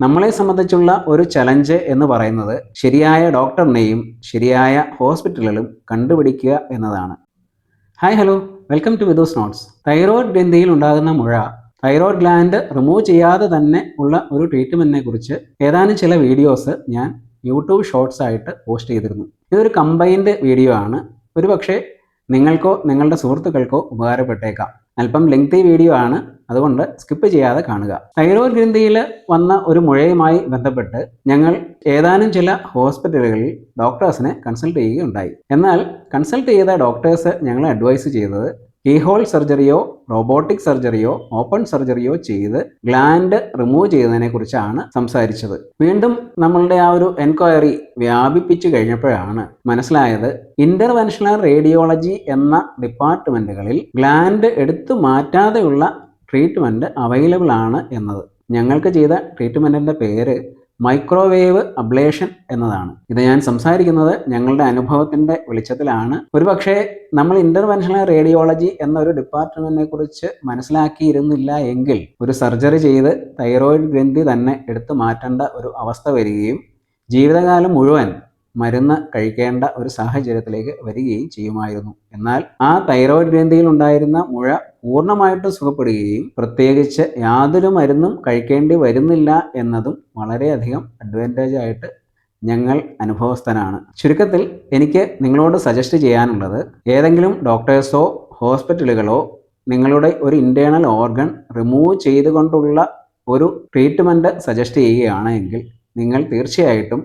നമ്മളെ സംബന്ധിച്ചുള്ള ഒരു ചലഞ്ച് എന്ന് പറയുന്നത് ശരിയായ ഡോക്ടറിനെയും ശരിയായ ഹോസ്പിറ്റലുകളും കണ്ടുപിടിക്കുക എന്നതാണ്. ഹായ് ഹലോ വെൽക്കം ടു വിദോസ് നോട്ട്സ് തൈറോയ്ഡ് ഗ്രന്ഥിയിൽ ഉണ്ടാകുന്ന മുഴ തൈറോയ്ഡ് ഗ്ലാൻഡ് റിമൂവ് ചെയ്യാതെ തന്നെ ഉള്ള ഒരു ട്രീറ്റ്മെന്റിനെ കുറിച്ച് ഏതാനും ചില വീഡിയോസ് ഞാൻ യൂട്യൂബ് ഷോർട്സ് ആയിട്ട് പോസ്റ്റ് ചെയ്തിരുന്നു. ഇതൊരു കമ്പൈൻഡ് വീഡിയോ ആണ്. ഒരുപക്ഷെ നിങ്ങൾക്കോ നിങ്ങളുടെ സുഹൃത്തുക്കൾക്കോ ഉപകാരപ്പെട്ടേക്കാം. അല്പം ലെങ്തി വീഡിയോ ആണ്. അതുകൊണ്ട് സ്കിപ്പ് ചെയ്യാതെ കാണുക. തൈറോയ്ഡ് ഗ്രന്ഥിയിൽ വന്ന ഒരു മുഴയുമായി ബന്ധപ്പെട്ട് ഞങ്ങൾ ഏതാനും ചില ഹോസ്പിറ്റലുകളിൽ ഡോക്ടേഴ്സിനെ കൺസൾട്ട് ചെയ്യുകയുണ്ടായി. എന്നാൽ കൺസൾട്ട് ചെയ്ത ഡോക്ടേഴ്സ് ഞങ്ങളെ അഡ്വൈസ് ചെയ്തത് കീഹോൾ സർജറിയോ റോബോട്ടിക് സർജറിയോ ഓപ്പൺ സർജറിയോ ചെയ്ത് ഗ്ലാൻഡ് റിമൂവ് ചെയ്യുന്നതിനെ കുറിച്ചാണ് സംസാരിച്ചത്. വീണ്ടും നമ്മളുടെ ആ ഒരു എൻക്വയറി വ്യാപിപ്പിച്ചു കഴിഞ്ഞപ്പോഴാണ് മനസ്സിലായത് ഇന്റർവെൻഷണൽ റേഡിയോളജി എന്ന ഡിപ്പാർട്ട്മെന്റുകളിൽ ഗ്ലാൻഡ് എടുത്തു മാറ്റാതെയുള്ള ട്രീറ്റ്മെന്റ് അവൈലബിൾ ആണ് എന്നത്. ഞങ്ങൾക്ക് ചെയ്ത ട്രീറ്റ്മെന്റിന്റെ പേര് മൈക്രോവേവ് അബ്ലേഷൻ എന്നതാണ്. ഇത് ഞാൻ സംസാരിക്കുന്നത് ഞങ്ങളുടെ അനുഭവത്തിന്റെ വെളിച്ചത്തിലാണ്. ഒരുപക്ഷെ നമ്മൾ ഇന്റർവെൻഷണൽ റേഡിയോളജി എന്നൊരു ഡിപ്പാർട്ട്മെന്റിനെ കുറിച്ച് മനസ്സിലാക്കിയിരുന്നില്ല എങ്കിൽ ഒരു സർജറി ചെയ്ത് തൈറോയിഡ് ഗ്രന്ഥി തന്നെ എടുത്തു മാറ്റേണ്ട ഒരു അവസ്ഥ വരികയും ജീവിതകാലം മുഴുവൻ മരുന്ന് കഴിക്കേണ്ട ഒരു സാഹചര്യത്തിലേക്ക് വരികയും ചെയ്യുമായിരുന്നു. എന്നാൽ ആ തൈറോയ്ഡ് ഗ്രന്ഥിയിൽ ഉണ്ടായിരുന്ന മുഴ പൂർണമായിട്ടും സുഖപ്പെടുകയും പ്രത്യേകിച്ച് യാതൊരു മരുന്നും കഴിക്കേണ്ടി വരുന്നില്ല എന്നതും വളരെയധികം അഡ്വാന്റേജ് ആയിട്ട് ഞങ്ങൾ അനുഭവസ്ഥനാണ്. ചുരുക്കത്തിൽ എനിക്ക് നിങ്ങളോട് സജസ്റ്റ് ചെയ്യാനുള്ളത് ഏതെങ്കിലും ഡോക്ടേഴ്സോ ഹോസ്പിറ്റലുകളോ നിങ്ങളുടെ ഒരു ഇന്റേർണൽ ഓർഗൻ റിമൂവ് ചെയ്തുകൊണ്ടുള്ള ഒരു ട്രീറ്റ്മെന്റ് സജസ്റ്റ് ചെയ്യുകയാണെങ്കിൽ നിങ്ങൾ തീർച്ചയായിട്ടും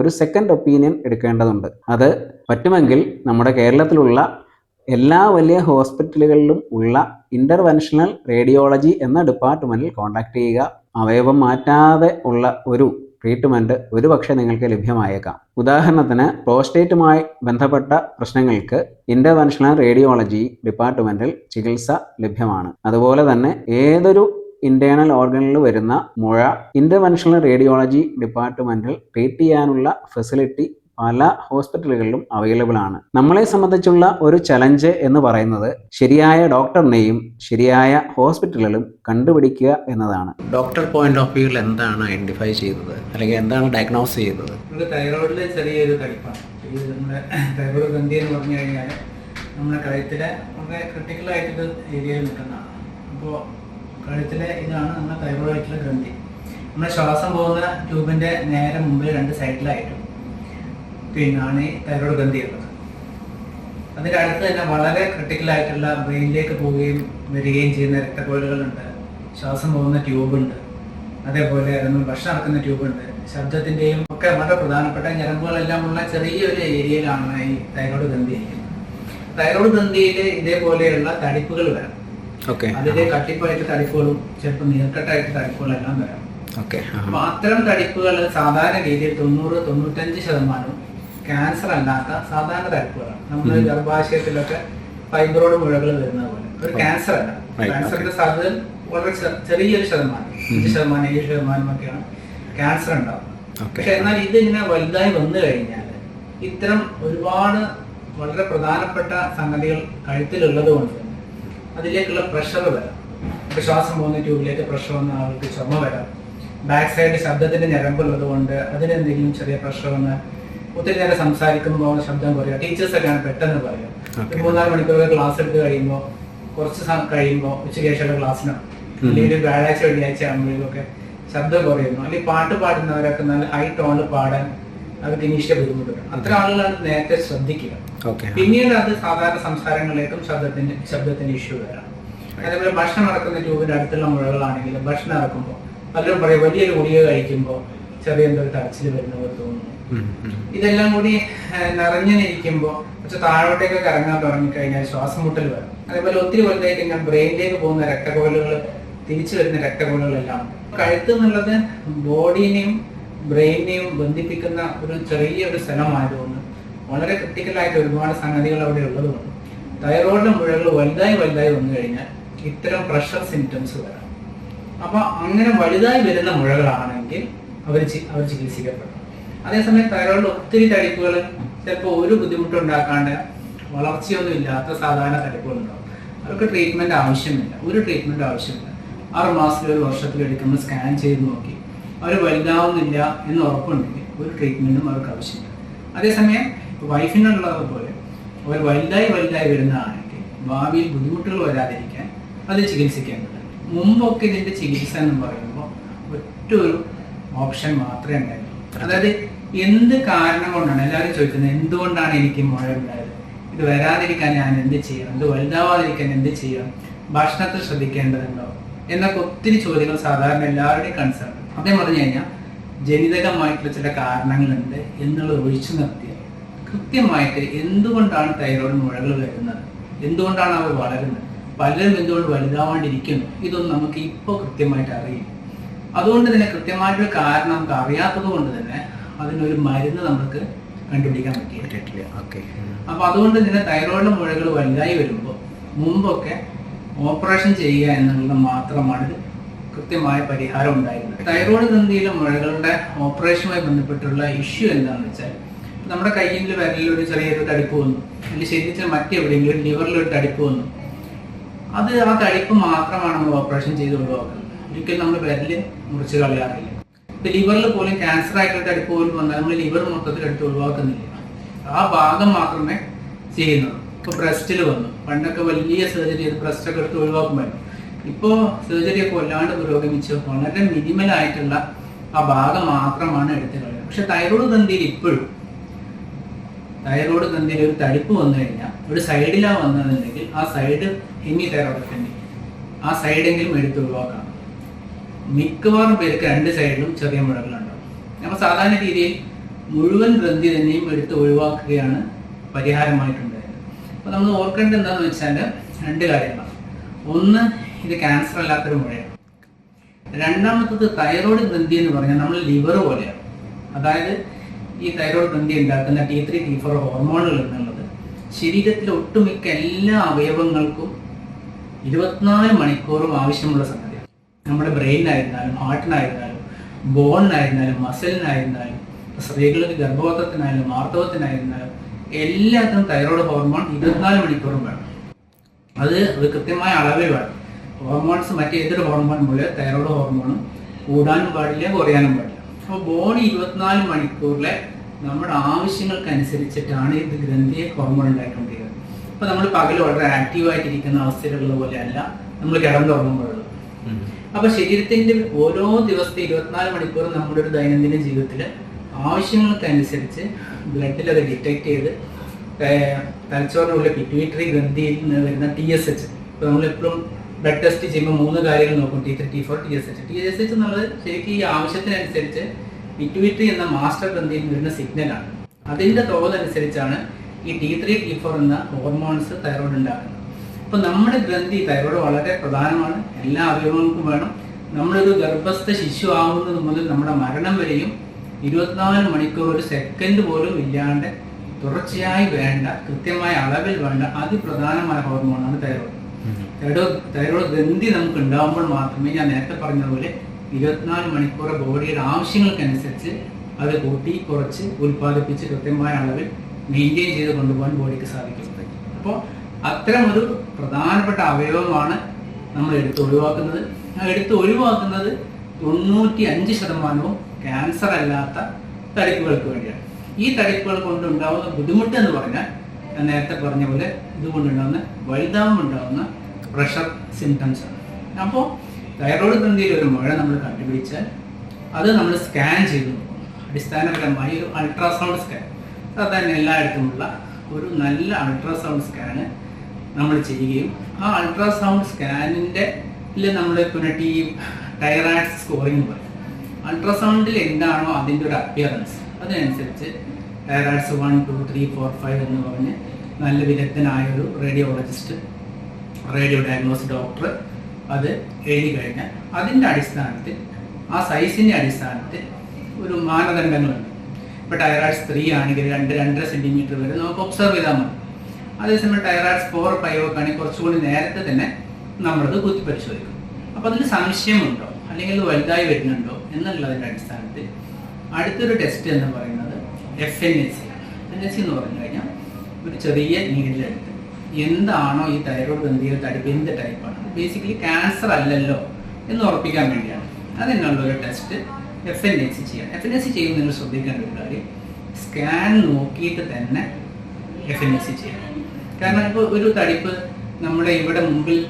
ഒരു സെക്കൻഡ് ഒപ്പീനിയൻ എടുക്കേണ്ടതുണ്ട്. അത് പറ്റുമെങ്കിൽ നമ്മുടെ കേരളത്തിലുള്ള എല്ലാ വലിയ ഹോസ്പിറ്റലുകളിലും ഉള്ള ഇന്റർവെൻഷണൽ റേഡിയോളജി എന്ന ഡിപ്പാർട്ട്മെന്റിൽ കോൺടാക്ട് ചെയ്യുക. അവയവം മാറ്റാതെ ഉള്ള ഒരു ട്രീറ്റ്മെന്റ് ഒരുപക്ഷെ നിങ്ങൾക്ക് ലഭ്യമായേക്കാം. ഉദാഹരണത്തിന് പ്രോസ്റ്റേറ്റുമായി ബന്ധപ്പെട്ട പ്രശ്നങ്ങൾക്ക് ഇന്റർവെൻഷണൽ റേഡിയോളജി ഡിപ്പാർട്ട്മെന്റിൽ ചികിത്സ ലഭ്യമാണ്. അതുപോലെ തന്നെ ഏതൊരു ഇന്റേണൽ ഓർഗനിൽ വരുന്ന മുഴ ഇന്റർവെൻഷണൽ റേഡിയോളജി ഡിപ്പാർട്ട്മെന്റിൽ ട്രീറ്റ് ചെയ്യാനുള്ള ഫെസിലിറ്റി പല ഹോസ്പിറ്റലുകളിലും അവൈലബിൾ ആണ്. നമ്മളെ സംബന്ധിച്ചുള്ള ഒരു ചലഞ്ച് എന്ന് പറയുന്നത് ശരിയായ ഡോക്ടറിനെയും ശരിയായ ഹോസ്പിറ്റലുകളും കണ്ടുപിടിക്കുക എന്നതാണ്. ഡോക്ടർ പോയിന്റ് ഓഫ് വ്യൂവിൽ എന്താണ് ഐഡന്റിഫൈ ചെയ്തത്? അല്ലെങ്കിൽ എന്താണ് ഡയഗ്നോസ് ചെയ്യുന്നത് നമുക്ക് തൈറോയിഡിൽ ചെറിയൊരു തടിപ്പാണ് ഈ നമ്മുടെ തൈറോയിഡ് ഗ്രന്ഥി എന്ന് പറഞ്ഞു കഴിഞ്ഞാൽ നമ്മുടെ കഴുത്തിലെ വളരെ ക്രിട്ടിക്കലായിട്ടൊരു ഏരിയയിൽ നിൽക്കുന്നതാണ്. അപ്പോൾ കഴുത്തിലെ ഇതാണ് നമ്മുടെ തൈറോയിഡിലെ ഗ്രന്ഥി നമ്മുടെ ശ്വാസം പോകുന്ന ട്യൂബിന്റെ നേരെ മുമ്പിൽ രണ്ട് സൈഡിലായിട്ടും പിന്നാണ് ഈ തൈറോയിഡ് ഗ്രന്ഥി ഉള്ളത് അതിന്റെ അടുത്ത് തന്നെ വളരെ ക്രിട്ടിക്കലായിട്ടുള്ള ബ്രെയിനിലേക്ക് പോവുകയും വരികയും ചെയ്യുന്ന രക്തക്കോലുകളുണ്ട് ശ്വാസം പോകുന്ന ട്യൂബുണ്ട്. അതേപോലെ നമ്മൾ ഭക്ഷണം ഇറക്കുന്ന ട്യൂബുണ്ട്. ശബ്ദത്തിന്റെയും ഒക്കെ വളരെ പ്രധാനപ്പെട്ട ഞരമ്പുകളെല്ലാം ഉള്ള ചെറിയൊരു ഏരിയയിലാണ് ഈ തൈറോയിഡ് ഗ്രന്ഥി ഇരിക്കുന്നത് തൈറോയിഡ് ഗ്രന്ഥിയിൽ ഇതേപോലെയുള്ള തടിപ്പുകൾ വരാം. അതിലെ കട്ടിപ്പായിട്ട് തടിപ്പുകളും ചിലപ്പോൾ നീർക്കെട്ടായിട്ട് തടിപ്പുകളെല്ലാം വരാം. ഓക്കെ. അപ്പൊ അത്തരം തടിപ്പുകൾ സാധാരണ രീതിയിൽ തൊണ്ണൂറ് തൊണ്ണൂറ്റഞ്ച് ശതമാനവും ക്യാൻസർ അല്ലാത്ത സാധാരണ തടിപ്പുകളാണ്. നമ്മൾ ഉം. ഗർഭാശയത്തിലൊക്കെ ഫൈബ്രോയിഡ് മുഴകൾ വരുന്നത് പോലെ. ഒരു ക്യാൻസർ അല്ല. ക്യാൻസറിന്റെ സാധ്യത വളരെ ചെറിയൊരു ശതമാനം. അഞ്ച് ശതമാനം ഏഴ് ശതമാനം ഒക്കെയാണ് ക്യാൻസർ ഉണ്ടാവുന്നത് ഓക്കെ പക്ഷെ എന്നാൽ ഇത് ഇങ്ങനെ വലുതായി വന്നു കഴിഞ്ഞാൽ ഇത്തരം ഒരുപാട് വളരെ പ്രധാനപ്പെട്ട സംഗതികൾ കഴുത്തിലുള്ളത് കൊണ്ട് തന്നെ അതിലേക്കുള്ള പ്രഷർ വരാം. ഇപ്പൊ ശ്വാസം പോകുന്ന ട്യൂബിലേക്ക് പ്രഷർ വന്ന ആൾക്ക് ചുമ വരാം. ബാക്ക് സൈഡ് ശബ്ദത്തിന്റെ ഞരമ്പുള്ളത് കൊണ്ട് അതിനെന്തെങ്കിലും ചെറിയ പ്രഷർ വന്ന് ഒത്തിരി നേരം സംസാരിക്കുമ്പോൾ ശബ്ദം കുറയുക ടീച്ചേഴ്സ് ആണ് പെട്ടെന്ന് പറയുക. മൂന്നാൽ മണിക്കൂർ ക്ലാസ് എടുത്ത് കഴിയുമ്പോൾ കുറച്ച് കഴിയുമ്പോൾ ഉച്ചയ്ക്ക് ശേഷമുള്ള ക്ലാസ്സിനോ. അല്ലെങ്കിൽ ഒരു വ്യാഴാഴ്ച വെള്ളിയാഴ്ച ആകുമ്പോഴേക്കൊക്കെ ശബ്ദം കുറയുന്നു. അല്ലെങ്കിൽ പാട്ട് പാടുന്നവരൊക്കെ നല്ല ഹൈ ടോണിൽ പാടാൻ ഇനീഷ്യ ബുദ്ധിമുട്ടുണ്ട് ആളുകൾ ആളുകളാണ് നേരത്തെ ശ്രദ്ധിക്കുക. പിന്നീട് അത് സാധാരണ സംസാരങ്ങളിലേക്കും ശബ്ദത്തിന്റെ ശബ്ദത്തിന്റെ ഇഷ്യൂ വരാം. അതേപോലെ ഭക്ഷണം നടക്കുന്ന ട്യൂബിന്റെ അടുത്തുള്ള മുഴകളാണെങ്കിൽ ഭക്ഷണം ഇറക്കുമ്പോൾ പലരും പറയും വലിയൊരു ഗുളിക കഴിക്കുമ്പോൾ ചെറിയ എന്തോ ഒരു തടച്ചിൽ വരുന്ന പോലെ തോന്നുന്നു ഇതെല്ലാം കൂടി നിറഞ്ഞിരിക്കുമ്പോൾ കുറച്ച് താഴോട്ടേക്ക് ഇറങ്ങാൻ തുടങ്ങിക്കഴിഞ്ഞാൽ ശ്വാസം മുട്ടൽ വരും. അതേപോലെ ഒത്തിരി വലുതായി കഴിഞ്ഞാൽ ബ്രെയിനിലേക്ക് പോകുന്ന രക്തകോലുകൾ തിരിച്ചു വരുന്ന രക്തകോലുകളെല്ലാം. കഴുത്ത് എന്നുള്ളത് ബോഡീനെയും ബ്രെയിനെയും ബന്ധിപ്പിക്കുന്ന ഒരു ചെറിയൊരു സ്ഥലമായതുകൊണ്ട് വളരെ ക്രിട്ടിക്കലായിട്ട് ഒരുപാട് സംഗതികൾ അവിടെ ഉള്ളതുകൊണ്ട് തൈറോയിഡിന്റെ മുഴകൾ വലുതായി വലുതായി വന്നു കഴിഞ്ഞാൽ ഇത്തരം പ്രഷർ സിംറ്റംസ് വരാം. അപ്പോൾ അങ്ങനെ വലുതായി വരുന്ന മുഴകളാണെങ്കിൽ അവർ അവർ ചികിത്സിക്കപ്പെടും അതേസമയം തൈറോയിഡിൽ ഒത്തിരി തടിപ്പുകൾ ചിലപ്പോൾ ഒരു ബുദ്ധിമുട്ടും ഉണ്ടാക്കാണ്ട് വളർച്ചയൊന്നും ഇല്ലാത്ത സാധാരണ തടിപ്പുകളുണ്ടാവും. അവർക്ക് ട്രീറ്റ്മെന്റ് ആവശ്യമില്ല. ഒരു ട്രീറ്റ്മെന്റ് ആവശ്യമില്ല. ആറ് മാസത്തിൽ ഒരു വർഷത്തിൽ എടുക്കുമ്പോൾ സ്കാൻ ചെയ്ത് നോക്കി. അവർ വലുതാവുന്നില്ല എന്ന് ഉറപ്പുണ്ടെങ്കിൽ ഒരു ട്രീറ്റ്മെന്റും അവർക്ക് ആവശ്യമില്ല. അതേസമയം വൈഫിനുള്ളത് പോലെ അവർ വലുതായി വലുതായി വരുന്നതാണെങ്കിൽ ഭാവിയിൽ ബുദ്ധിമുട്ടുകൾ വരാതിരിക്കാൻ അത് ചികിത്സിക്കേണ്ടതുണ്ട്. മുമ്പൊക്കെ ഇതിന്റെ ചികിത്സ എന്ന് പറയുമ്പോൾ ഒറ്റ ഒരു ഓപ്ഷൻ മാത്രമേ ഉണ്ടായിരുന്നുള്ളൂ. അതായത് എന്ത് കാരണം കൊണ്ടാണ് എല്ലാവരും ചോദിക്കുന്നത് എന്തുകൊണ്ടാണ് എനിക്ക് മുഴ ഉണ്ടായത്? ഇത് വരാതിരിക്കാൻ ഞാൻ എന്ത് ചെയ്യണം ഇത് വലുതാവാതിരിക്കാൻ എന്ത് ചെയ്യണം ഭക്ഷണത്തിൽ ശ്രദ്ധിക്കേണ്ടതുണ്ടോ? എന്നൊക്കെ ഒത്തിരി ചോദ്യങ്ങൾ സാധാരണ എല്ലാവരുടെയും കൺസേൺ അദ്ദേഹം പറഞ്ഞു കഴിഞ്ഞാൽ ജനിതകമായിട്ടുള്ള ചില കാരണങ്ങളുണ്ട് എന്നുള്ളത് ഒഴിച്ചു നിർത്തിയാൽ കൃത്യമായിട്ട് എന്തുകൊണ്ടാണ് തൈറോയ്ഡ് മുഴകൾ വരുന്നത്? എന്തുകൊണ്ടാണ് അവർ വളരുന്നത്? പലരും എന്തുകൊണ്ട് വലുതാവാണ്ടിരിക്കുന്നു? ഇതൊന്നും നമുക്ക് ഇപ്പോൾ കൃത്യമായിട്ട് അറിയില്ല. അതുകൊണ്ട് തന്നെ കൃത്യമായിട്ടൊരു കാരണം നമുക്ക് അറിയാത്തത് കൊണ്ട് തന്നെ അതിനൊരു മരുന്ന് നമുക്ക് കണ്ടുപിടിക്കാൻ പറ്റിയില്ല. ഓക്കെ. അപ്പൊ അതുകൊണ്ട് തന്നെ തൈറോയിഡ് മുഴകൾ വലുതായി വരുമ്പോൾ മുമ്പൊക്കെ ഓപ്പറേഷൻ ചെയ്യുക എന്നുള്ളത് മാത്രമാണ് കൃത്യമായ പരിഹാരം ഉണ്ടായിരുന്നത് തൈറോയ്ഡ് ഗ്രന്ഥിയിലെ മുഴകളുടെ ഓപ്പറേഷനുമായി ബന്ധപ്പെട്ടുള്ള ഇഷ്യൂ എന്താണെന്ന് വെച്ചാൽ നമ്മുടെ കയ്യിൽ വിരലിൽ ഒരു ചെറിയൊരു തടിപ്പ് വന്നു. അല്ലെങ്കിൽ ശരീരത്തിൽ മറ്റെവിടെയെങ്കിലും ലിവറിൽ ഒരു തടിപ്പ് വന്നു. അത് ആ തടിപ്പ് മാത്രമാണ് നമ്മൾ ഓപ്പറേഷൻ ചെയ്ത് ഒഴിവാക്കുന്നത് ഒരിക്കലും നമ്മൾ വിരൽ മുറിച്ച് കളയാറില്ല. ഇപ്പൊ ലിവറിൽ പോലും ക്യാൻസർ ആയിട്ടുള്ള തടിപ്പ് പോലും വന്നാൽ നമ്മൾ ലിവർ മൊത്തത്തിൽ എടുത്ത് ഒഴിവാക്കുന്നില്ല. ആ ഭാഗം മാത്രമേ ചെയ്യുന്നുള്ളൂ. ഇപ്പൊ ബ്രസ്റ്റിൽ വന്നു. പണ്ടൊക്കെ വലിയ സർജറി ചെയ്ത് ബ്രസ്റ്റൊക്കെ എടുത്ത് ഒഴിവാക്കുമ്പോൾ ഇപ്പോൾ സർജറി ഒക്കെ വല്ലാണ്ട് പുരോഗമിച്ച് വളരെ മിനിമൽ ആയിട്ടുള്ള ആ ഭാഗം മാത്രമാണ് എടുത്തു കളയുന്നത് പക്ഷെ തൈറോയ്ഡ് ഗ്രന്ഥിയിൽ ഇപ്പോഴും തൈറോയ്ഡ് ഗ്രന്ഥിയിൽ ഒരു തടിപ്പ് വന്നു കഴിഞ്ഞാൽ ഒരു സൈഡിലാണ് വന്നതെന്നുണ്ടെങ്കിൽ ആ സൈഡ് ഹെമി തൈറോയിഡ് ആ സൈഡെങ്കിലും എടുത്ത് ഒഴിവാക്കാം. മിക്കവാറും പേർക്ക് രണ്ട് സൈഡിലും ചെറിയ മുഴകളുണ്ടാവും. നമ്മൾ സാധാരണ രീതിയിൽ മുഴുവൻ ഗ്രന്ഥി തന്നെയും എടുത്ത് ഒഴിവാക്കുകയാണ് പരിഹാരമായിട്ടുണ്ടായത്. അപ്പോൾ നമ്മൾ ഓർക്കേണ്ടത് എന്താണെന്ന് വെച്ചാൽ രണ്ട് കാര്യങ്ങളാണ്. ഒന്ന് ഇത് ക്യാൻസർ അല്ലാത്തൊരു മുഴയാണ്. രണ്ടാമത്തത് തൈറോയ്ഡ് ഗ്രന്ഥി എന്ന് പറഞ്ഞാൽ നമ്മൾ ലിവർ പോലെയാണ്. അതായത് ഈ തൈറോയ്ഡ് ഗ്രന്ഥി ഉണ്ടാക്കുന്ന ടി ത്രീ ടി ഫോർ ഹോർമോണുകൾ എന്നുള്ളത് ശരീരത്തിലെ ഒട്ടുമിക്ക എല്ലാ അവയവങ്ങൾക്കും ഇരുപത്തിനാല് മണിക്കൂറും ആവശ്യമുള്ള സംഗതിയാണ്. നമ്മുടെ ബ്രെയിനായിരുന്നാലും ഹാർട്ടിനായിരുന്നാലും ബോണിനായിരുന്നാലും മസിലിനായിരുന്നാലും സ്ത്രീകൾക്ക് ഗർഭപാത്രത്തിനായാലും ആർത്തവത്തിനായിരുന്നാലും എല്ലാത്തിനും തൈറോയ്ഡ് ഹോർമോൺ ഇരുപത്തിനാല് മണിക്കൂറും വേണം. അത് അത് കൃത്യമായ അളവിൽ വേണം ഹോർമോൺസ് മറ്റേതൊരു ഹോർമോൺ പോലെ തൈറോയ്ഡ് ഹോർമോണും കൂടാനും പാടില്ല കുറയാനും പാടില്ല. അപ്പോൾ ബോഡി ഇരുപത്തിനാല് മണിക്കൂറിലെ നമ്മുടെ ആവശ്യങ്ങൾക്കനുസരിച്ചിട്ടാണ് ഇത് ഗ്രന്ഥിയെ ഹോർമോൺ ഉണ്ടായിക്കൊണ്ടിരിക്കുന്നത്. അപ്പോൾ നമ്മൾ പകൽ വളരെ ആക്റ്റീവായിട്ടിരിക്കുന്ന അവസ്ഥയിലുള്ള പോലെയല്ല നമ്മൾ കിടന്നുറങ്ങുമ്പോഴുള്ളത്. അപ്പൊ ശരീരത്തിന്റെ ഓരോ ദിവസത്തെ ഇരുപത്തിനാല് മണിക്കൂർ നമ്മുടെ ഒരു ദൈനംദിന ജീവിതത്തിൽ ആവശ്യങ്ങൾക്കനുസരിച്ച് ബ്ലഡിൽ അത് ഡിറ്റക്ട് ചെയ്ത് ഏർ തലച്ചോറിനുള്ള പിറ്റ്യൂട്ടറി ഗ്രന്ഥിയിൽ നിന്ന് വരുന്ന ടി എസ് എച്ച് ഇപ്പൊ നമ്മളെപ്പോഴും ബ്ലഡ് ടെസ്റ്റ് ചെയ്യുമ്പോൾ മൂന്ന് കാര്യങ്ങൾ നോക്കും. T three T four T S H T S H നമ്മൾ ശരിക്കും ഈ ആവശ്യത്തിനനുസരിച്ച് പിറ്റ്യൂട്ടറി എന്ന മാസ്റ്റർ ഗ്രന്ഥിയിൽ വരുന്ന സിഗ്നലാണ് അതിന്റെ തോതനുസരിച്ചാണ് ഈ ടി ത്രീ ടി ഫോർ എന്ന ഹോർമോൺസ് തൈറോയ്ഡ് ഉണ്ടാകുന്നത് അപ്പൊ നമ്മുടെ ഗ്രന്ഥി തൈറോയ്ഡ് വളരെ പ്രധാനമാണ്. എല്ലാ അവയവങ്ങൾക്കും വേണം. നമ്മളൊരു ഗർഭസ്ഥ ശിശു ആവുന്നത് മുതൽ നമ്മുടെ മരണം വരെയും ഇരുപത്തിനാല് മണിക്കൂർ ഒരു സെക്കൻഡ് പോലും ഇല്ലാണ്ട് തുടർച്ചയായി വേണ്ട കൃത്യമായ അളവിൽ വേണ്ട അതിപ്രധാനമായ ഹോർമോണാണ് തൈറോയ്ഡ്. തൈറോയ്ഡ് തൈറോയ്ഡ് ഗ്രന്ഥി നമുക്ക് ഉണ്ടാകുമ്പോൾ മാത്രമേ ഞാൻ നേരത്തെ പറഞ്ഞതുപോലെ ഇരുപത്തിനാല് മണിക്കൂർ ബോഡിയുടെ ആവശ്യങ്ങൾക്കനുസരിച്ച് അത് കൂട്ടി കുറച്ച് ഉൽപ്പാദിപ്പിച്ച് കൃത്യമായ അളവിൽ മെയിന്റെയിൻ ചെയ്ത് കൊണ്ടുപോകാൻ ബോഡിക്ക് സാധിക്കും. അപ്പോൾ അത്തരം ഒരു പ്രധാനപ്പെട്ട അവയവമാണ് നമ്മൾ എടുത്ത് ഒഴിവാക്കുന്നത്. ആ എടുത്ത് ഒഴിവാക്കുന്നത് തൊണ്ണൂറ്റി അഞ്ച് ശതമാനവും ക്യാൻസർ അല്ലാത്ത തടിപ്പുകൾക്ക് വേണ്ടിയാണ്. ഈ തടിപ്പുകൾ കൊണ്ടുണ്ടാവുന്ന ബുദ്ധിമുട്ട് എന്ന് പറഞ്ഞാൽ ഞാൻ നേരത്തെ പറഞ്ഞ പോലെ ഇതുകൊണ്ടുണ്ടാകുന്ന വലുതാവുമുണ്ടാകുന്ന പ്രഷർ സിംറ്റംസ് ആണ്. അപ്പോൾ തൈറോയ്ഡ് ഗ്രന്ഥിയിൽ ഒരു മുഴ നമ്മൾ കണ്ടുപിടിച്ചാൽ അത് നമ്മൾ സ്കാൻ ചെയ്തു. അടിസ്ഥാനപരമായി ഒരു അൾട്രാസൗണ്ട് സ്കാൻ സാധാരണ എല്ലായിടത്തുമുള്ള ഒരു നല്ല അൾട്രാസൗണ്ട് സ്കാന് നമ്മൾ ചെയ്യുകയും ആ അൾട്രാസൗണ്ട് സ്കാനിന്റെ നമ്മൾ പിന്നെ ടി ടൈറായ്ഡ് സ്കോറിംഗ് പറയും. അൾട്രാസൗണ്ടിൽ എന്താണോ അതിന്റെ ഒരു അപ്പിയറൻസ് അതിനനുസരിച്ച് thyroids one two three four five എന്ന് പറഞ്ഞ് നല്ല വിദഗ്ധനായ ഒരു റേഡിയോളജിസ്റ്റ് റേഡിയോ ഡയഗ്നോസ് ഡോക്ടർ അത് എഴുതി കഴിഞ്ഞാൽ അതിന്റെ അടിസ്ഥാനത്തിൽ ആ സൈസിന്റെ അടിസ്ഥാനത്തിൽ ഒരു മാനദണ്ഡങ്ങളുണ്ട്. ഇപ്പോൾ ടയറാഡ്സ് ത്രീ ആണെങ്കിൽ രണ്ട് രണ്ടര സെന്റിമീറ്റർ വരെ നമുക്ക് ഒബ്സർവ് ചെയ്താൽ മതി. അതേസമയം ടയറാഡ്സ് ഫോർ ഫൈവ് ഒക്കെ ആണെങ്കിൽ കുറച്ചുകൂടി നേരത്തെ തന്നെ നമ്മളത് കുത്തി പരിശോധിക്കും അപ്പോൾ അതിൽ സംശയമുണ്ടോ? അല്ലെങ്കിൽ വലുതായി വരുന്നുണ്ടോ? എന്നുള്ളതിന്റെ അടിസ്ഥാനത്തിൽ അടുത്തൊരു ടെസ്റ്റ് എന്ന് പറയുന്നത് F N S C N S C എന്ന് പറഞ്ഞു കഴിഞ്ഞാൽ ഒരു ചെറിയ നീരിലെടുത്ത് എന്താണോ ഈ തൈറോയ്ഡ് ഗ്രന്ഥിയിൽ തടിപ്പ് എന്ത് ടൈപ്പാണ് ബേസിക്കലി ക്യാൻസർ അല്ലല്ലോ എന്ന് ഉറപ്പിക്കാൻ വേണ്ടിയാണ്. അതിനുള്ള ഒരു test F N S C ചെയ്യണം എഫ് എൻ എസ് സി ചെയ്യുമ്പോൾ നിങ്ങൾ ശ്രദ്ധിക്കേണ്ട ഒരു കാര്യം സ്കാൻ നോക്കിയിട്ട് തന്നെ എഫ് എൻ എസ് സി ചെയ്യണം കാരണം ഇപ്പോൾ ഒരു തടിപ്പ് നമ്മുടെ ഇവിടെ മുമ്പിൽ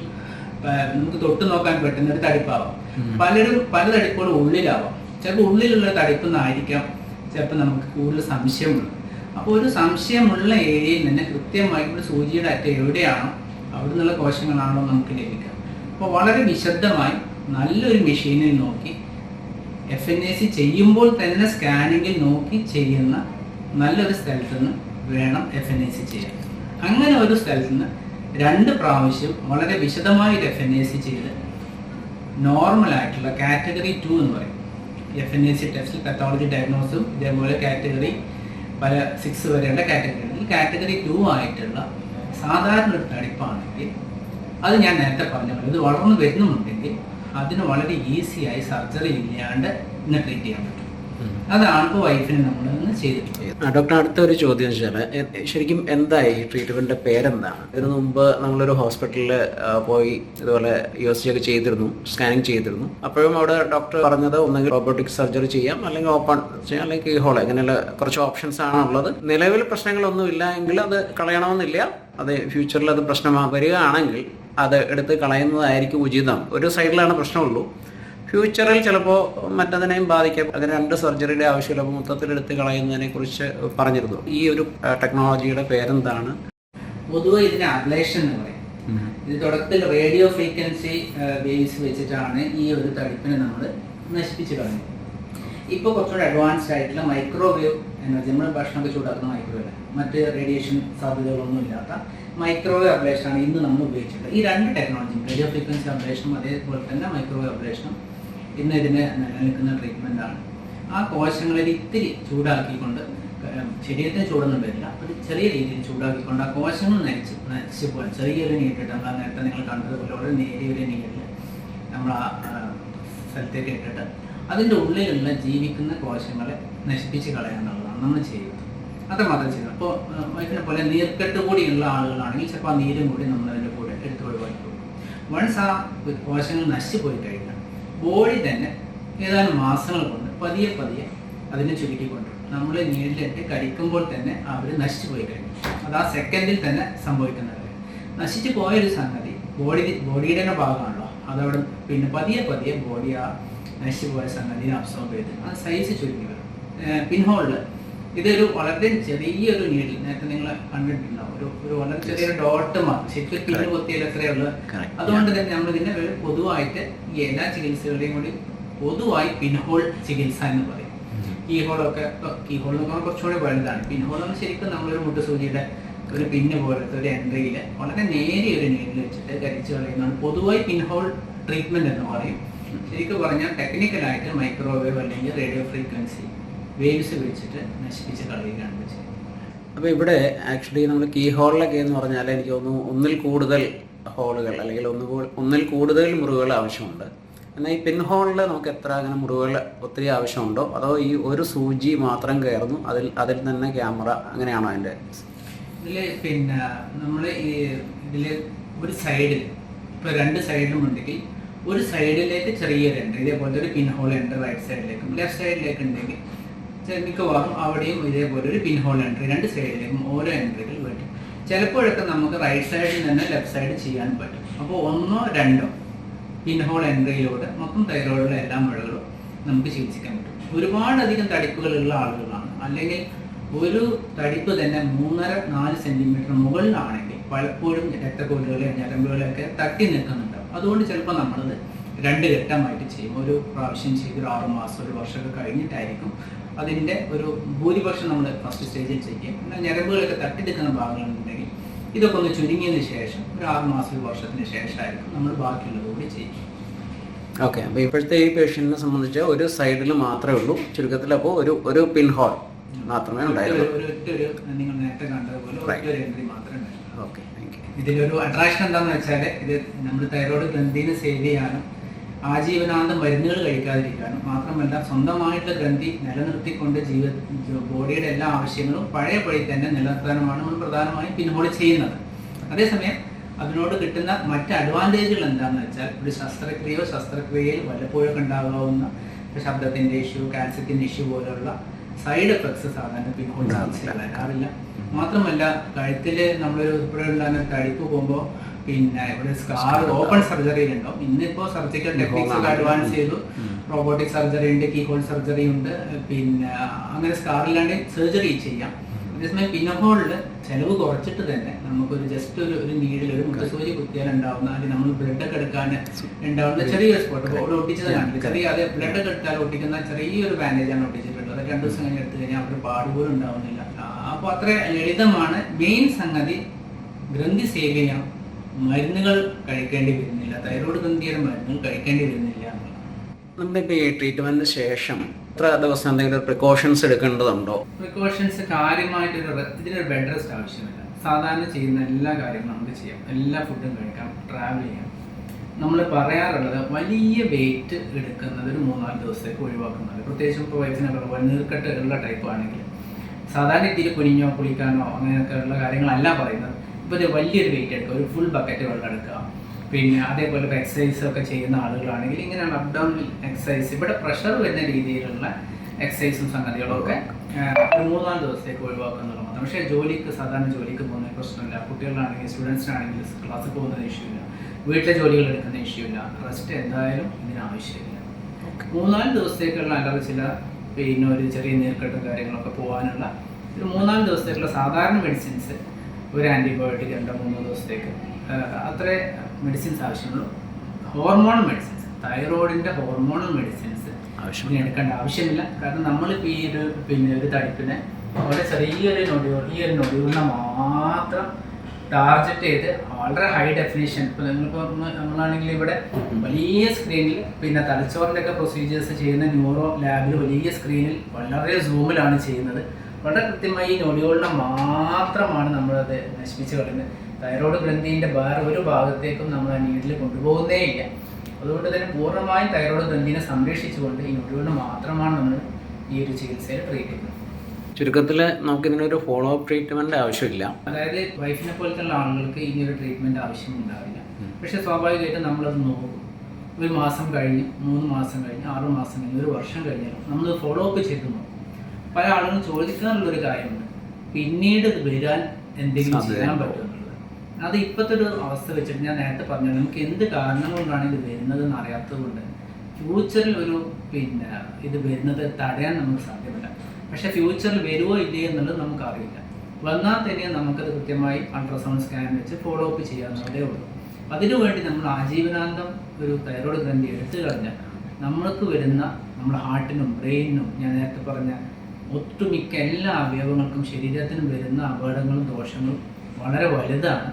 നമുക്ക് തൊട്ട് നോക്കാൻ പറ്റുന്ന ഒരു തടിപ്പാവാം. പലരും പല തടിപ്പുകളും ഉള്ളിലാവാം. ചിലപ്പോൾ ഉള്ളിലുള്ള തടിപ്പ് നിന്നായിരിക്കാം ചിലപ്പോൾ നമുക്ക് കൂടുതൽ സംശയമുള്ളത് അപ്പോൾ ഒരു സംശയമുള്ള ഏരിയയിൽ തന്നെ കൃത്യമായി ഇവിടെ സൂചിയുടെ അറ്റം എവിടെയാണോ അവിടെ നിന്നുള്ള കോശങ്ങളാണോ നമുക്ക് ലഭിക്കുക അപ്പോൾ വളരെ വിശദമായി നല്ലൊരു മെഷീനിൽ നോക്കി എഫ് എൻ എ സി ചെയ്യുമ്പോൾ തന്നെ സ്കാനിങ്ങിൽ നോക്കി ചെയ്യുന്ന നല്ലൊരു സ്ഥലത്ത് നിന്ന് വേണം എഫ് എൻ എ സി ചെയ്യാൻ. അങ്ങനെ ഒരു സ്ഥലത്ത് നിന്ന് രണ്ട് പ്രാവശ്യം വളരെ വിശദമായി എഫ് എൻ എ സി ചെയ്ത് നോർമലായിട്ടുള്ള കാറ്റഗറി ടു എന്ന് പറയും. എഫ് എൻ എ സി ടെസ്റ്റിൽ പത്തോളജി ഡയഗ്നോസും ഇതേപോലെ കാറ്റഗറി പല സിക്സ് വരെയുള്ള കാറ്റഗറി ഈ കാറ്റഗറി ടു ആയിട്ടുള്ള സാധാരണ ഒരു തടിപ്പാണെങ്കിൽ അത് ഞാൻ നേരത്തെ പറഞ്ഞ പോലെ ഇത് വളർന്നു വരുന്നുണ്ടെങ്കിൽ അതിന് വളരെ ഈസിയായി സർജറി ഇല്ലാണ്ട് ഇന്ന് ട്രീറ്റ് ചെയ്യാൻ പറ്റും. അതാണ് ഇപ്പോൾ വൈഫിന് നമ്മൾ ചെയ്തിട്ടുള്ളത്. ഡോക്ടർ അടുത്ത ഒരു ചോദ്യം വെച്ചാൽ ശരിക്കും എന്തായി ഈ ട്രീറ്റ്മെന്റിന്റെ പേരെന്താണ്? ഇതിനു മുമ്പ് നമ്മളൊരു ഹോസ്പിറ്റലിൽ പോയി ഇതുപോലെ യു എസ് ജി ഒക്കെ ചെയ്തിരുന്നു സ്കാനിങ് ചെയ്തിരുന്നു. അപ്പോഴും അവിടെ ഡോക്ടർ പറഞ്ഞത് ഒന്നെങ്കിൽ റോബോട്ടിക് സർജറി ചെയ്യാം അല്ലെങ്കിൽ ഓപ്പൺ ചെയ്യാം അല്ലെങ്കിൽ ഹോൾ അങ്ങനെയുള്ള കുറച്ച് ഓപ്ഷൻസ് ആണുള്ളത് നിലവിൽ പ്രശ്നങ്ങളൊന്നും ഇല്ല എങ്കിൽ അത് കളയണമെന്നില്ല. അത് ഫ്യൂച്ചറിൽ അത് പ്രശ്നമാ വരികയാണെങ്കിൽ അത് എടുത്ത് കളയുന്നതായിരിക്കും ഉചിതം. ഒരു സൈഡിലാണ് പ്രശ്നമുള്ളൂ. ഫ്യൂച്ചറിൽ ചിലപ്പോൾ മറ്റതിനെയും ബാധിക്കാം. അതിന് രണ്ട് സർജറിയുടെ ആവശ്യമില്ല. അപ്പോൾ മൊത്തത്തിൽ എടുത്ത് കളയുന്നതിനെ കുറിച്ച് പറഞ്ഞിരുന്നു. ഈ ഒരു ടെക്നോളജിയുടെ പേരെന്താണ്? പൊതുവെ ഇതിന് അബ്ലേഷൻ എന്ന് പറയും. ഇത് തുടക്കത്തിൽ റേഡിയോ ഫ്രീക്വൻസി ബേസ് വെച്ചിട്ടാണ് ഈ ഒരു തടിപ്പിനെ നമ്മൾ നശിപ്പിച്ച് കളഞ്ഞത്. ഇപ്പോൾ കുറച്ചുകൂടെ അഡ്വാൻസ്ഡ് ആയിട്ടുള്ള മൈക്രോവേവ് എനർജി നമ്മൾ ഭക്ഷണമൊക്കെ ചൂടാക്കുന്ന മൈക്രോവേവ് മറ്റ് റേഡിയേഷൻ സാധ്യതകളൊന്നും ഇല്ലാത്ത മൈക്രോവേവ് അബ്ലേഷനാണ് ഇന്ന് നമ്മൾ ഉപയോഗിച്ചിട്ടുള്ളത്. ഈ രണ്ട് ടെക്നോളജിയും റേഡിയോ ഫ്രീക്വൻസി അബ്ലേഷനും അതേപോലെ തന്നെ മൈക്രോവേവ് അബ്ലേഷനും ഇന്ന് ഇതിന് നിലനിൽക്കുന്ന ട്രീറ്റ്മെന്റ് ആണ്. ആ കോശങ്ങളിൽ ഇത്തിരി ചൂടാക്കിക്കൊണ്ട് ശരീരത്തെ ചൂടൊന്നും വരില്ല. ഒരു ചെറിയ രീതിയിൽ ചൂടാക്കിക്കൊണ്ട് ആ കോശങ്ങൾ നരിച്ച് നരിച്ച് പോലെ ചെറിയൊരു നീട്ടിട്ട് നമ്മൾ നേരത്തെ നിങ്ങൾ കണ്ടതുപോലെ ഒരു നേരിയൊരു നീട്ടിൽ നമ്മൾ ആ സ്ഥലത്തേക്ക് ഇട്ടിട്ട് അതിന്റെ ഉള്ളിലുള്ള ജീവിക്കുന്ന കോശങ്ങളെ നശിപ്പിച്ച് കളയാന്നുള്ളതാണ് നമ്മൾ ചെയ്യുന്നത്. അത്രമാത്രം ചെയ്യുന്നത്. അപ്പോൾ വൈഫിനെ പോലെ നീർക്കെട്ട് കൂടിയുള്ള ആളുകളാണെങ്കിൽ ചിലപ്പോൾ ആ നീരും കൂടി നമ്മൾ അതിന്റെ കൂടെ എടുത്ത് ഒഴിവാക്കി വൺസ് ആ കോശങ്ങൾ നശിച്ചു പോയി കഴിഞ്ഞാൽ ബോഡി തന്നെ ഏതാനും മാസങ്ങൾ കൊണ്ട് പതിയെ പതിയെ അതിനെ ചുരുക്കിക്കൊണ്ട് നമ്മൾ നീരിലിട്ട് കടിക്കുമ്പോൾ തന്നെ അവർ നശിച്ചു പോയി കഴിഞ്ഞു. അത് ആ സെക്കൻഡിൽ തന്നെ സംഭവിക്കുന്നത് നശിച്ചു പോയൊരു സംഗതി ബോഡി ബോഡിയുടെ തന്നെ ഭാഗമാണല്ലോ. അതവിടെ പിന്നെ പതിയെ പതിയെ ബോഡി ആ നശിച്ചു പോയ സംഗതിനെ അബ്സോർബ് ചെയ്ത് ആ സൈസ് ചുരുങ്ങി വരും. പിൻഹോളിൽ ഇതൊരു വളരെ ചെറിയൊരു നീഡിൽ നേരത്തെ നിങ്ങൾ കണ്ടിട്ടുണ്ടാവും. ഒരു ഒരു വളരെ ചെറിയ ഡോട്ട് മാർക്ക് ശരിക്കും പിന്നു കൊത്തിയാൽ എത്രയുള്ളത് അതുകൊണ്ട് തന്നെ നമ്മൾ ഇതിനെ പൊതുവായിട്ട് ഈ എല്ലാ ചികിത്സകളുടെയും കൂടി പൊതുവായി പിൻഹോൾ ചികിത്സ എന്ന് പറയും. കീ ഹോളൊക്കെ കീ ഹോൾ എന്ന് പറഞ്ഞാൽ കുറച്ചുകൂടി വലുതാണ്. പിൻഹോൾ എന്ന് ശരിക്കും നമ്മളൊരു മുട്ടുസൂചിയുടെ ഒരു പിന്ന് പോലത്തെ ഒരു എൻട്രിയിൽ വളരെ നേരിയ ഒരു നീഡിൽ വെച്ചിട്ട് കരിച്ചു കളയുന്നതാണ്. പൊതുവായി പിൻഹോൾ ട്രീറ്റ്മെന്റ് എന്ന് പറയും. ശരിക്കും പറഞ്ഞാൽ ടെക്നിക്കലായിട്ട് മൈക്രോവേവ് അല്ലെങ്കിൽ റേഡിയോ ഫ്രീക്വൻസി വേവ്സ് വെച്ചിട്ട് നശിപ്പിച്ച് കളയുകയാണ് ചെയ്യുന്നത്. അപ്പോൾ ഇവിടെ ആക്ച്വലി നമ്മൾ കീ ഹോളിലൊക്കെ എന്ന് പറഞ്ഞാൽ എനിക്ക് തോന്നുന്നു ഒന്നിൽ കൂടുതൽ ഹോളുകൾ അല്ലെങ്കിൽ ഒന്ന് ഒന്നിൽ കൂടുതൽ മുറിവുകൾ ആവശ്യമുണ്ട്. എന്നാൽ ഈ പിൻ ഹോളിൽ നമുക്ക് എത്ര അങ്ങനെ മുറിവുകൾ ഒത്തിരി ആവശ്യമുണ്ടോ? അതോ ഈ ഒരു സൂചി മാത്രം കയറുന്നു? അതിൽ അതിൽ തന്നെ ക്യാമറ അങ്ങനെയാണോ അതിന്റെ? ഇതിൽ പിന്നെ നമ്മൾ ഈ ഇതിൽ ഒരു സൈഡിൽ ഇപ്പൊ രണ്ട് സൈഡിലും ഉണ്ടെങ്കിൽ ഒരു സൈഡിലേക്ക് ചെറിയ എൻട്രി ഇതേപോലത്തെ ഒരു പിൻ ഹോൾ എൻട്രി റൈറ്റ് സൈഡിലേക്കും ലെഫ്റ്റ് സൈഡിലേക്ക് ഉണ്ടെങ്കിൽ മിക്കവാറും അവിടെയും ഇതേപോലെ ഒരു പിൻഹോൾ എൻട്രി രണ്ട് സൈഡിലേക്കും ഓരോ എൻട്രികൾ വരും ചിലപ്പോഴൊക്കെ നമുക്ക് റൈറ്റ് സൈഡിൽ നിന്ന് ലെഫ്റ്റ് സൈഡ് ചെയ്യാൻ പറ്റും. അപ്പോൾ ഒന്നോ രണ്ടോ പിൻഹോൾ എൻട്രിയിലൂടെ മൊത്തം തൈറോയിഡുള്ള എല്ലാ മുഴകളും നമുക്ക് ചികിത്സിക്കാൻ പറ്റും. ഒരുപാടധികം തടിപ്പുകളുള്ള ആളുകളാണ്. അല്ലെങ്കിൽ ഒരു തടിപ്പ് തന്നെ മൂന്നര നാല് സെന്റിമീറ്റർ മുകളിലാണെങ്കിൽ പലപ്പോഴും രക്തക്കോലുകളെ ഞരമ്പുകളെയൊക്കെ തട്ടി നിൽക്കുന്നുണ്ടാവും. അതുകൊണ്ട് ചിലപ്പോൾ നമ്മളത് രണ്ട് ഘട്ടമായിട്ട് ചെയ്യും. ഒരു പ്രാവശ്യം ചെയ്ത് ഒരു ആറ് മാസം ഒരു വർഷമൊക്കെ കഴിഞ്ഞിട്ടായിരിക്കും അതിന്റെ ഒരു ഭൂരിപക്ഷം നമ്മൾ ഫസ്റ്റ് സ്റ്റേജിൽ ചെയ്യും. എന്നാൽ ഞരമ്പുകളൊക്കെ തട്ടിയെടുക്കുന്ന ഭാഗങ്ങളുണ്ടെങ്കിൽ ഇതൊക്കെ ഒന്ന് ചുരുങ്ങിയതിന് ശേഷം ഒരു ആറ് മാസം വർഷത്തിന് ശേഷമായിരിക്കും നമ്മൾ ബാക്കിയുള്ളത് കൂടി ചെയ്യും. ഓക്കെ അപ്പോൾ ഇപ്പോഴത്തെ ഈ പേഷ്യന്റിനെ സംബന്ധിച്ച് ഒരു സൈഡിൽ മാത്രമേ ഉള്ളൂ. ചുരുക്കത്തിൽ അപ്പോൾ ഒരു ഒരു പിൻ ഹോൾ മാത്രമേ ഉണ്ടായിരുന്നു നിങ്ങൾ നേരത്തെ കണ്ടതുപോലെ മാത്രമേ ഓക്കെ താങ്ക് യു ഇതിലൊരു അട്രാക്ഷൻ എന്താണെന്ന് വെച്ചാൽ ഇത് നമ്മൾ തൈറോയ്ഡ് ഗ്രന്ഥിനെ സേവ് ചെയ്യാനും ആജീവനാന്തം മരുന്നുകൾ കഴിക്കാതിരിക്കാനും മാത്രമല്ല സ്വന്തമായിട്ട് ഗ്രന്ഥി നിലനിർത്തിക്കൊണ്ട് ജീവ ബോഡിയുടെ എല്ലാ ആവശ്യങ്ങളും പഴയ പഴയ തന്നെ നിലനിർത്താനുമാണ് നമ്മൾ പ്രധാനമായും പിൻഹോൾ ചെയ്യുന്നത്. അതേസമയം അതിനോട് കിട്ടുന്ന മറ്റ് അഡ്വാന്റേജുകൾ എന്താണെന്ന് വെച്ചാൽ ഒരു ശസ്ത്രക്രിയയോ ശസ്ത്രക്രിയയിൽ വല്ലപ്പോഴൊക്കെ ഉണ്ടാകാവുന്ന ശബ്ദത്തിന്റെ ശബ്ദത്തിന്റെ ഇഷ്യൂ കാൽസ്യത്തിന്റെ ഇഷ്യൂ പോലുള്ള സൈഡ് എഫക്ട്സ് സാധാരണ പിൻഹോൾ ചികിത്സയിൽ വരാറില്ല. മാത്രമല്ല കഴുത്തിൽ നമ്മളൊരു ഇവിടെ ഉണ്ടാകുന്ന തടിപ്പ് പോകുമ്പോൾ പിന്നെ ഇവിടെ സ്കാർ ഓപ്പൺ സർജറി ഉണ്ടാവും ഇന്നിപ്പോ സർജിക്കൽ ടെക്നിക്സ് അഡ്വാൻസ് ചെയ്തു. റോബോട്ടിക് സർജറി ഉണ്ട് കീ ഹോൾ സർജറി ഉണ്ട്. പിന്നെ അങ്ങനെ സ്കാർ ഇല്ലാണ്ട് സർജറി ചെയ്യാം. അതേസമയം പിന്നഹോളിൽ ചെലവ് കുറച്ചിട്ട് തന്നെ നമുക്കൊരു ജസ്റ്റ് ഒരു ഒരു നീഡിൽ ഒരു മുട്ടസൂചി കുത്തിയാൽ ഉണ്ടാവുന്ന അല്ലെങ്കിൽ നമ്മൾ ബ്ലഡ് ഒക്കെ എടുക്കാൻ ഉണ്ടാവുന്ന ചെറിയൊരു സ്പോട്ട് അവിടെ ഒട്ടിച്ചത് കാണില്ല ചെറിയ അതേ ബ്ലഡ് ഒക്കെ എടുത്താൽ ഒട്ടിക്കുന്ന ചെറിയൊരു ബാൻഡേജാണ് ഒട്ടിച്ചിട്ടുള്ളത്. അത് രണ്ടു ദിവസം കഴിഞ്ഞ് എടുത്തു കഴിഞ്ഞാൽ അവിടെ പാട് പോലും ഉണ്ടാവുന്നില്ല. അപ്പോൾ അത്ര ലളിതമാണ്. മെയിൻ സംഗതി ഗ്രന്ഥി സേവ് ചെയ്യാം മരുന്നുകൾ കഴിക്കേണ്ടി വരുന്നില്ല. തൈറോയ്ഡ് ഗ്രന്ഥിയുടെ മരുന്നുകൾ കഴിക്കേണ്ടി വരുന്നില്ല. നമ്മളിപ്പോൾ ഈ ട്രീറ്റ്മെന്റിന് ശേഷം? എത്ര ദിവസം എന്തെങ്കിലും പ്രിക്കോഷൻസ് എടുക്കേണ്ടതുണ്ടോ? പ്രിക്കോഷൻസ് കാര്യമായിട്ടൊരു ഇതിനൊരു ബെഡ് റെസ്റ്റ് ആവശ്യമില്ല. സാധാരണ ചെയ്യുന്ന എല്ലാ കാര്യങ്ങളും നമുക്ക് ചെയ്യാം. എല്ലാ ഫുഡും കഴിക്കാം ട്രാവൽ ചെയ്യാം. നമ്മൾ പറയാറുള്ളത് വലിയ വെയിറ്റ് എടുക്കുന്നത് ഒരു മൂന്നാൽ ദിവസത്തേക്ക് ഒഴിവാക്കുന്നത്. പ്രത്യേകിച്ചും ഇപ്പോൾ വയസ്സിനൊക്കെ ഉള്ള നീർക്കെട്ട് ടൈപ്പ് ആണെങ്കിൽ സാധാരണ രീതിയിൽ കുനിഞ്ഞോ കുളിക്കാനോ അങ്ങനെയൊക്കെ ഉള്ള കാര്യങ്ങളല്ല പറയുന്നത്. ഇപ്പോൾ വലിയൊരു വെയിറ്റ് എടുക്കുക. ഒരു ഫുൾ ബക്കറ്റ് വെള്ളം എടുക്കുക പിന്നെ അതേപോലെ ഇപ്പോൾ എക്സസൈസ് ഒക്കെ ചെയ്യുന്ന ആളുകളാണെങ്കിൽ ഇങ്ങനെയാണ് അപ് ഡൗൺ എക്സസൈസ് ഇവിടെ പ്രഷർ വരുന്ന രീതിയിലുള്ള എക്സസൈസും സംഗതികളൊക്കെ മൂന്നാം ദിവസത്തേക്ക് ഒഴിവാക്കുന്നുള്ളത് മാത്രം പക്ഷേ ജോലിക്ക് സാധാരണ ജോലിക്ക് പോകുന്ന പ്രശ്നമില്ല. കുട്ടികളാണെങ്കിൽ സ്റ്റുഡൻസിനാണെങ്കിൽ ക്ലാസ്സിൽ പോകുന്ന ഇഷ്യൂ ഇല്ല വീട്ടിലെ ജോലികൾ എടുക്കുന്ന ഇഷ്യൂ ഇല്ല റെസ്റ്റ് എന്തായാലും ഇതിന് ആവശ്യമില്ല. മൂന്നാൽ ദിവസത്തേക്കുള്ള അല്ലാതെ ചില പിന്നെ ഒരു ചെറിയ നീർക്കെട്ടും കാര്യങ്ങളൊക്കെ പോകാനുള്ള ഒരു മൂന്നാൽ ദിവസത്തേക്കുള്ള സാധാരണ മെഡിസിൻസ് ഒരു ആന്റിബയോട്ടിക് രണ്ടോ മൂന്നോ ദിവസത്തേക്ക്. അത്രേ മെഡിസിൻസ് ആവശ്യമുള്ളൂ. ഹോർമോൺ മെഡിസിൻസ് തൈറോയിഡിന്റെ ഹോർമോൺ മെഡിസിൻസ് ആവശ്യം എടുക്കേണ്ട ആവശ്യമില്ല. കാരണം നമ്മളിപ്പോൾ ഈ ഒരു പിന്നെ ഒരു തടിപ്പിനെ വളരെ ചെറിയൊരു നൊടിയോൾ ഈ ഒരു നൊടിയൂളിനെ മാത്രം ടാർജറ്റ് ചെയ്ത് വളരെ ഹൈ ഡെഫിനേഷൻ ഇപ്പോൾ നിങ്ങളിപ്പോൾ നമ്മളാണെങ്കിൽ ഇവിടെ വലിയ സ്ക്രീനിൽ പിന്നെ തലച്ചോറിന്റെ ഒക്കെ പ്രൊസീജിയേഴ്സ് ചെയ്യുന്ന ന്യൂറോ ലാബിൽ വലിയ സ്ക്രീനിൽ വളരെ സൂമിലാണ് ചെയ്യുന്നത്. വളരെ കൃത്യമായി ഈ നൊടിയോളിനെ മാത്രമാണ് നമ്മളത് നശിപ്പിച്ച് കളയുന്നത്. തൈറോയ്ഡ് ഗ്രന്ഥിന്റെ വേറെ ഒരു ഭാഗത്തേക്കും നമ്മൾ ആ നീഡിൽ കൊണ്ടുപോകുന്നേ ഇല്ല. അതുകൊണ്ട് തന്നെ പൂർണമായും തൈറോയ്ഡ് ഗ്രന്ഥിനെ സംരക്ഷിച്ചുകൊണ്ട് ഈ നൊടിയോളിനെ മാത്രമാണ് നമ്മൾ ഈ ഒരു ചികിത്സയിൽ ട്രീറ്റ് ചെയ്യുന്നത്. ചുരുക്കത്തിൽ നമുക്ക് ഇതിനൊരു ഫോളോ അപ്പ് ട്രീറ്റ്മെന്റ് ആവശ്യമില്ല. അതായത് വൈഫിനെ പോലത്തുള്ള ആളുകൾക്ക് ഇനി ഒരു ട്രീറ്റ്മെന്റ് ആവശ്യമുണ്ടാവില്ല പക്ഷെ സ്വാഭാവികമായിട്ടും നമ്മളത് നോക്കും. ഒരു മാസം കഴിഞ്ഞ് മൂന്ന് മാസം കഴിഞ്ഞ് ആറ് മാസം കഴിഞ്ഞ് ഒരു വർഷം കഴിഞ്ഞാലും നമ്മൾ ഫോളോ അപ്പ് ചെയ്ത് നോക്കും. പല ആളുകളും ചോദിക്കാനുള്ളൊരു കാര്യമുണ്ട്. പിന്നീട് ഇത് വരാൻ എന്തെങ്കിലും. ചെയ്യാൻ പറ്റുന്നുള്ളത് അത് ഇപ്പോഴത്തെ ഒരു അവസ്ഥ വെച്ചിട്ട് ഞാൻ നേരത്തെ പറഞ്ഞു നമുക്ക് എന്ത് കാരണം കൊണ്ടാണ് ഇത് വരുന്നതെന്ന് അറിയാത്തത് കൊണ്ട് ഫ്യൂച്ചറിൽ ഒരു പിന്നെ ഇത് വരുന്നത് തടയാൻ നമുക്ക് സാധ്യമല്ല. പക്ഷെ ഫ്യൂച്ചറിൽ വരുമോ ഇല്ലയോ എന്നുള്ളത് നമുക്ക് അറിയില്ല വന്നാൽ തന്നെ നമുക്കത് കൃത്യമായി അൾട്രാസൗണ്ട് സ്കാൻ വെച്ച് ഫോളോ അപ്പ് ചെയ്യാവുന്നതേ ഉള്ളൂ. അതിനുവേണ്ടി നമ്മൾ ആജീവനാന്തം ഒരു തൈറോയ്ഡ് ഗ്രന്ഥി എടുത്തു കഴിഞ്ഞാൽ നമ്മൾക്ക് വരുന്ന നമ്മുടെ ഹാർട്ടിനും ബ്രെയിനിനും ഞാൻ നേരത്തെ പറഞ്ഞ ഒട്ടുമിക്ക എല്ലാ അവയവങ്ങൾക്കും ശരീരത്തിന് വരുന്ന അപകടങ്ങളും ദോഷങ്ങളും വളരെ വലുതാണ്.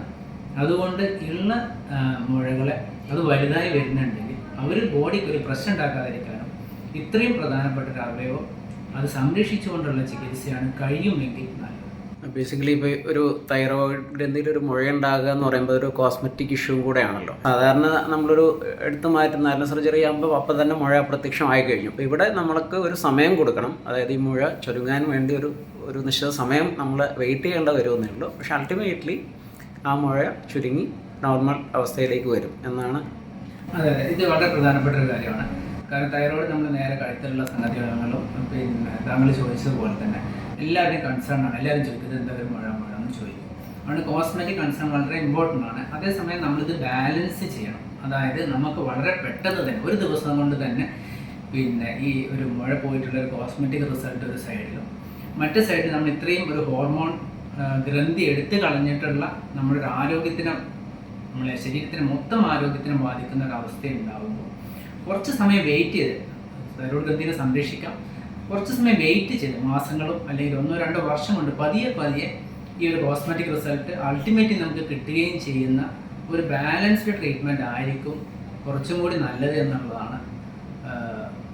അതുകൊണ്ട് ഉള്ള മുഴകളെ അത് വലുതായി വരുന്നുണ്ടെങ്കിൽ അവർ ബോഡിക്ക് ഒരു പ്രശ്നം ഉണ്ടാക്കാതിരിക്കാനും ഇത്രയും പ്രധാനപ്പെട്ട ഒരു അവയവം അത് സംരക്ഷിച്ചുകൊണ്ടുള്ള ചികിത്സയാണ് കഴിയുമെങ്കിൽ നല്ലത്. ബേസിക്കലി ഇപ്പൊ ഒരു തൈറോയിഡ് എന്തെങ്കിലും ഒരു മുഴ ഉണ്ടാകുക എന്ന് പറയുമ്പോൾ ഒരു കോസ്മെറ്റിക് ഇഷ്യൂ കൂടെയാണല്ലോ. സാധാരണ നമ്മളൊരു എടുത്തു മാറ്റുന്ന നല്ല സർജറി ആകുമ്പോൾ അപ്പം തന്നെ മുഴ അപ്രത്യക്ഷമായി കഴിഞ്ഞു. അപ്പോൾ ഇവിടെ നമ്മൾക്ക് ഒരു സമയം കൊടുക്കണം. അതായത് ഈ മുഴ ചുരുങ്ങാൻ വേണ്ടി ഒരു ഒരു നിശ്ചിത സമയം നമ്മൾ വെയിറ്റ് ചെയ്യേണ്ട വരുമെന്നേ ഉള്ളൂ. പക്ഷെ അൾട്ടിമേറ്റ്ലി ആ മുഴ ചുരുങ്ങി നോർമൽ അവസ്ഥയിലേക്ക് വരും എന്നാണ്. അതെ ഇത് വളരെ പ്രധാനപ്പെട്ട ഒരു കാര്യമാണ്. കാരണം തൈറോയിഡ് നമ്മൾ നേരെ കഴുത്തിലുള്ള സംഗതികളും പിന്നെ താങ്കൾ ചോദിച്ചതുപോലെ തന്നെ. എല്ലാവരുടെയും കൺസേൺ ആണ്. എല്ലാവരും ചോദിക്കുന്നത് എന്താ ഒരു മഴ മഴ എന്ന് ചോദിക്കും. അതുകൊണ്ട് കോസ്മെറ്റിക് കൺസേൺ വളരെ ഇമ്പോർട്ടന്റ് ആണ്. അതേസമയം നമ്മളിത് ബാലൻസ് ചെയ്യണം. അതായത് നമുക്ക് വളരെ പെട്ടെന്ന് തന്നെ ഒരു ദിവസം കൊണ്ട് തന്നെ പിന്നെ ഈ ഒരു മഴ പോയിട്ടുള്ള ഒരു കോസ്മെറ്റിക് റിസൾട്ട് ഒരു സൈഡിലും മറ്റു സൈഡിൽ നമ്മൾ ഇത്രയും ഒരു ഹോർമോൺ ഗ്രന്ഥി എടുത്തു കളഞ്ഞിട്ടുള്ള നമ്മുടെ ഒരു ആരോഗ്യത്തിനും നമ്മളെ ശരീരത്തിന് മൊത്തം ആരോഗ്യത്തിനെ ബാധിക്കുന്ന ഒരു അവസ്ഥ ഉണ്ടാകുമ്പോൾ കുറച്ച് സമയം വെയിറ്റ് ചെയ്ത് സൈറോഡ് ഗ്രന്ഥിനെ സംരക്ഷിക്കാം. കുറച്ച് സമയം വെയിറ്റ് ചെയ്ത് മാസങ്ങളും അല്ലെങ്കിൽ ഒന്നോ രണ്ടോ വർഷം കൊണ്ട് പതിയെ പതിയെ ഈ ഒരു കോസ്മെറ്റിക് റിസൾട്ട് അൾട്ടിമേറ്റ്ലി നമുക്ക് കിട്ടുകയും ചെയ്യുന്ന ഒരു ബാലൻസ്ഡ് ട്രീറ്റ്മെന്റ് ആയിരിക്കും കുറച്ചും കൂടി നല്ലത് എന്നുള്ളതാണ്.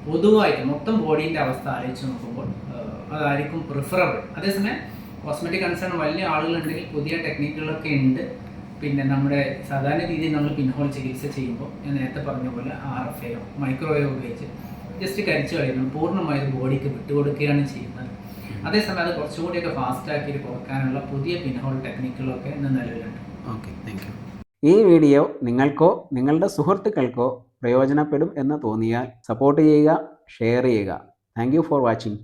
പൊതുവായിട്ട് മൊത്തം ബോഡീന്റെ അവസ്ഥ ആലോചിച്ച് നോക്കുമ്പോൾ അതായിരിക്കും പ്രിഫറബിൾ അതേസമയം കോസ്മെറ്റിക് കൺസേൺ വലിയ ആളുകളുണ്ടെങ്കിൽ പുതിയ ടെക്നിക്കുകളൊക്കെ ഉണ്ട്. പിന്നെ നമ്മുടെ സാധാരണ രീതിയിൽ നമ്മൾ പിൻഹോൾ ചികിത്സ ചെയ്യുമ്പോൾ ഞാൻ നേരത്തെ പറഞ്ഞ പോലെ ആർ എഫ് എയോ മൈക്രോവേവ് ഉപയോഗിച്ച് ജസ്റ്റ് കരിച്ചു കളയുന്നു. പൂർണമായും ബോഡിക്ക് വിട്ടുകൊടുക്കുകയാണ് ചെയ്യുന്നത്. അതേസമയം അത് കുറച്ചുകൂടിയൊക്കെ ഫാസ്റ്റ് ആക്കി കുറക്കാനുള്ള പുതിയ പിൻഹോൾ ടെക്നിക്കുകളൊക്കെ ഇന്ന് നിലവിലുണ്ട്. ഓക്കെ താങ്ക് ഈ വീഡിയോ നിങ്ങൾക്കോ നിങ്ങളുടെ സുഹൃത്തുക്കൾക്കോ പ്രയോജനപ്പെടും എന്ന് തോന്നിയാൽ സപ്പോർട്ട് ചെയ്യുക ഷെയർ ചെയ്യുക. Thank you for watching